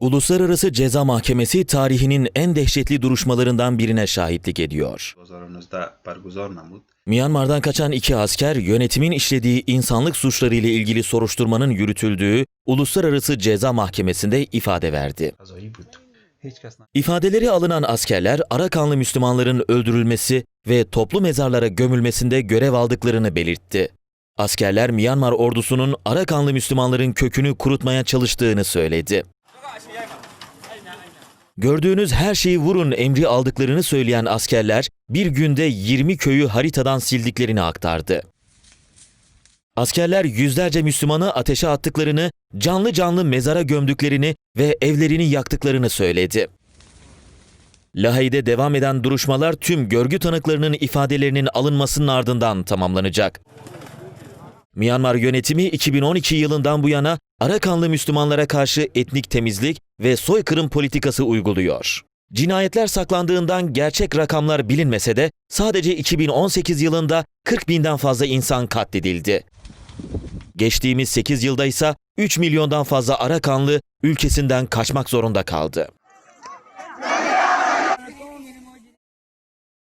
Uluslararası Ceza Mahkemesi tarihinin en dehşetli duruşmalarından birine şahitlik ediyor. Myanmar'dan kaçan iki asker yönetimin işlediği insanlık suçları ile ilgili soruşturmanın yürütüldüğü Uluslararası Ceza Mahkemesi'nde ifade verdi. İfadeleri alınan askerler Arakanlı Müslümanların öldürülmesi ve toplu mezarlara gömülmesinde görev aldıklarını belirtti. Askerler Myanmar ordusunun Arakanlı Müslümanların kökünü kurutmaya çalıştığını söyledi. Gördüğünüz her şeyi vurun emri aldıklarını söyleyen askerler bir günde 20 köyü haritadan sildiklerini aktardı. Askerler yüzlerce Müslümanı ateşe attıklarını, canlı canlı mezara gömdüklerini ve evlerini yaktıklarını söyledi. Lahey'de devam eden duruşmalar tüm görgü tanıklarının ifadelerinin alınmasının ardından tamamlanacak. Myanmar yönetimi 2012 yılından bu yana Arakanlı Müslümanlara karşı etnik temizlik ve soykırım politikası uyguluyor. Cinayetler saklandığından gerçek rakamlar bilinmese de sadece 2018 yılında 40 binden fazla insan katledildi. Geçtiğimiz 8 yılda ise 3 milyondan fazla Arakanlı ülkesinden kaçmak zorunda kaldı.